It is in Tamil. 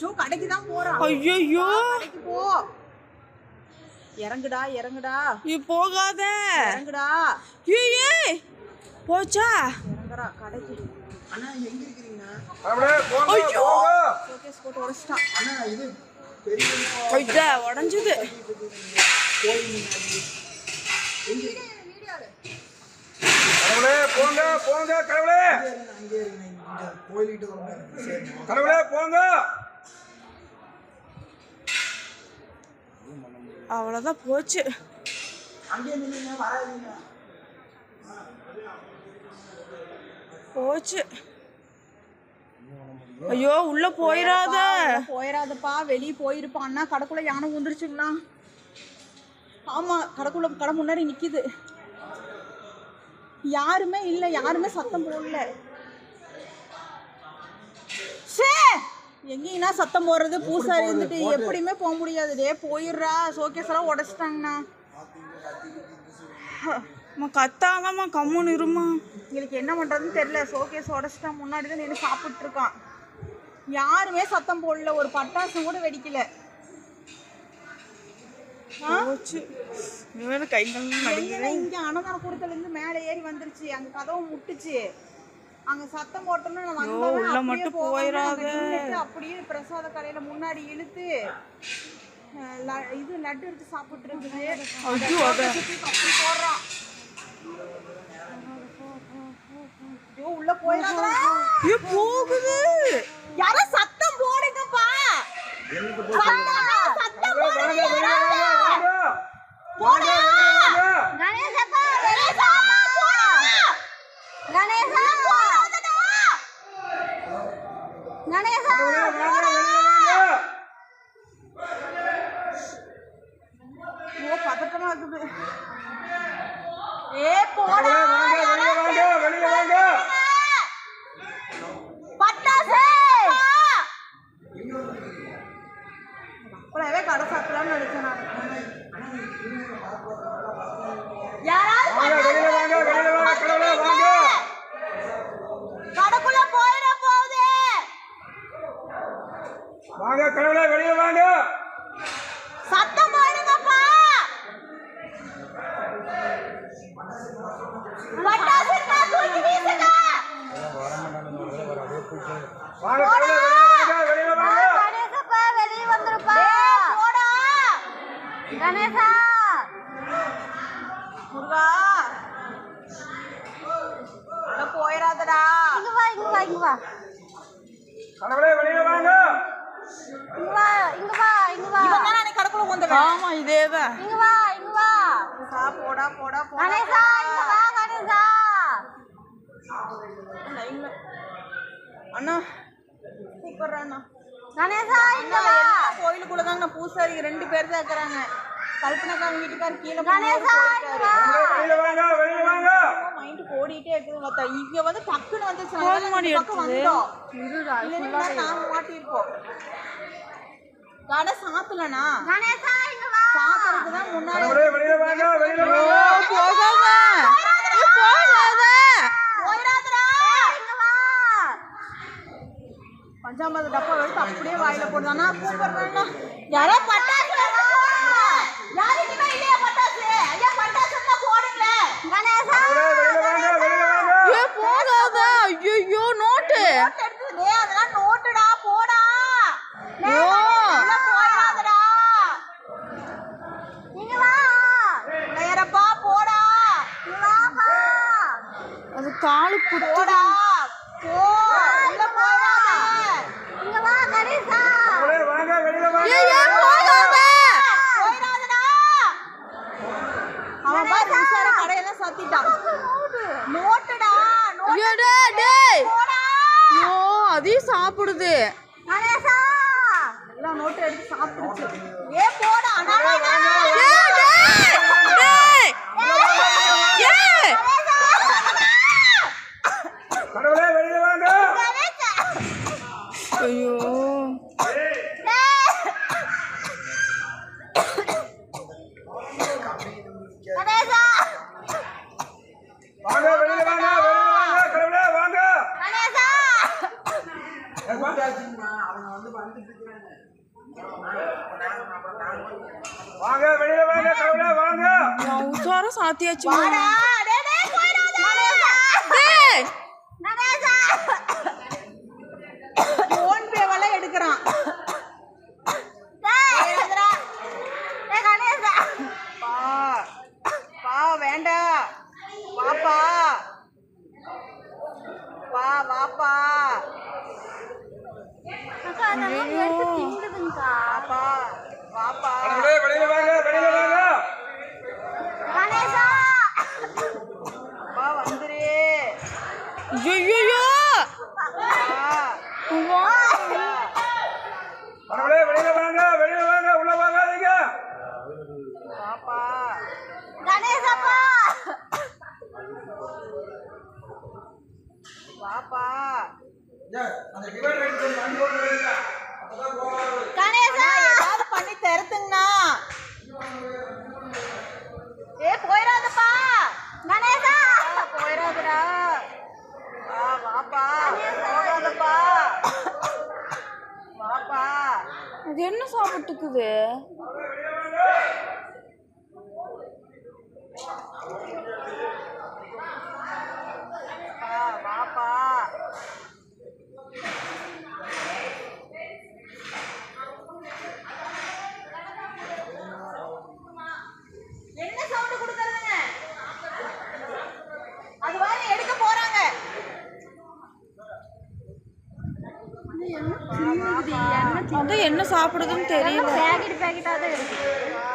ஜோ கடைக்கு தான் போறான் ஐயோ கடைக்கு போ. இறங்குடா இறங்குடா. நீ போகாத. இறங்குடா. ஏய் போச்சா? இறங்குறா கடைக்கு. அண்ணா எங்க போங்க ஐயோ. போங்க. ஷோகேஸ் போட்டு உடைச்சிட்டான் அண்ணா இது பெரிய ஐயா உடஞ்சது. கடவுளே போங்க போங்க கடவுளே கடவுளே போங்க. அவ்வளோதான் போச்சு. போச்சு. ஐயோ உள்ள போயிடாத போயிடாதப்பா வெளியே போயிருப்பான்னா கடைக்குள்ள யானை வந்துருச்சுங்கண்ணா ஆமா கடைக்குள்ள கடை முன்னாடி நிக்குது. யாருமே இல்ல யாருமே சத்தம் போடல. எங்கேனா சத்தம் போடுறது பூசாரி இருந்துட்டு எப்படியுமே போக முடியாது. டே போயிடுறா. ஷோகேஸ் எல்லாம் உடச்சிட்டாங்கண்ணா. அம்மா கத்தாதம்மா கம்முன்னு இருமா எங்களுக்கு என்ன பண்றதுன்னு தெரியல. ஷோகேஸ் உடச்சிட்டான் முன்னாடி தான் நின்று சாப்பிட்டு இருக்கான் யாருமே சத்தம் போடல. ஒரு பட்டாசு கூட வெடிக்கல. இங்க அன்னதான கூடத்துல இருந்து மேலே ஏறி வந்துருச்சு. அங்க கதவு முட்டுச்சு. அங்க சத்தம் போட்டோம்னா நான் வந்தவன் உள்ள அப்படியே மட்டும் போயிராத. அப்படியே பிரசாத கடையில முன்னாடி இழுத்து இது லட்டு எடுத்து சாப்பிட்டு இருக்குது ஐயோ, அத. அப்படி போடுறான் ஐயோ உள்ள ஏ போகுது. யாரோ சத்தம் போடுங்கப்பா. சத்தம் போடுங்க. போடா. கணேசப்பா கணேசா போடா கணேசா போடாதடா கணேசா ஓ பதட்டமா இருக்குது. ஏ போடா வெளியே வாங்க பட்டாசு அப்பளவே கடை சாப்பிடலாம்னு நினைச்சேன் நான் யாராவது வெளியே வாங்க வெளியே வாங்க கடவுளே வாங்க கடைக்குள்ள போயிட போகுது வாங்க கடவுளே வெளியே வாங்க. சத்தம் போடுங்கப்பா. பட்டாசு இருந்தா தூக்கி வீசுங்க. வாங்க கடவுளே வெளியே வாங்க வெளியே வாங்க. கணேசப்பா வெளிய வந்துருப்பா. போடா. கணேசா. முருகா. அட போயிராதடா இங்க வா இங்க வா இங்க வா. கடவுளே வெளியே வாங்க இங்க வா இங்க வா இங்க வா இவன் தான் ஆமா இதேதான். இங்க வா இங்க வா. கணேசா போடா போடா போடா கணேசா இங்க வா கணேசா அண்ணா கூப்பிடுறேன் அண்ணா கணேசா இங்க வா. கோயிலுக்குள்ள தாங்க பூசாரி ரெண்டு பேர் தான் இருக்கிறாங்க. கல்பனாக்காரங்க வீட்டுக்காரர் கீழே கணேசா வெளியே வாங்க வெளியே வாங்க மைண்ட் ஓடிட்டே இருக்குது மொத்த இங்க வந்து டக்குன்னு வந்துச்சு Phone நாங்க பண்ணி பக்கம் எடுத்தது. வந்தோம் இல்லைன்னா நாம மாட்டியிருப்போம். கடை சாத்தலனா கணேசா இங்க வா சாத்துறதுக்கு தான் முன்னாடி கடவுளே வெளியே வாங்க வெளியே ஓ வாங்க போகாத ஏ, போகாத போயிடாதடா இங்க வா பஞ்சாமது டப்பா எடுத்து அப்படியே வாயில போடுதானா கூப்பிடுறேன்னா யாரோ பட்டாசு யாருக்குமே இல்லையா பட்டாசு ஐயா பட்டாசு இருந்தா போடுங்களேன் கணேசா கடவுளே வெளியே வாங்க வெளியே வாங்க ஏ போகாத ஐயோ நோட்டு நோட் எடுத்தது டேய் அதெல்லாம் நோட்டுடா போடா ஓ. உள்ள போயிடாதடா இங்க வா நேரப்பா போடா இங்க வாப்பா அது காலு குத்துடா போடா போ உள்ள போயிடாத இங்க வா கணேசா கடவுளே வாங்க வெளியே ஏ ஏ வாங்க போகாத போயிடாதடா அவன் பாரு உசார கடையெல்லாம் சாத்திட்டான் நோட்டுடா நோட்டு ஐயோ டேய் டேய் போடா. ஐயோ அதையும் சாப்பிடுது. நோட்டு எடுத்து சாப்பிடுச்சு. ஐயோ. வாங்க வெளியில வாங்க வாங்க உசாரம் சாத்தியாச்சு yêu இது என்ன சாப்பிட்டுக்குது? அது என்ன சாப்பிடுதுன்னு தெரியல. பேக்கெட் பேக்கெட்டாக தான் இருக்குது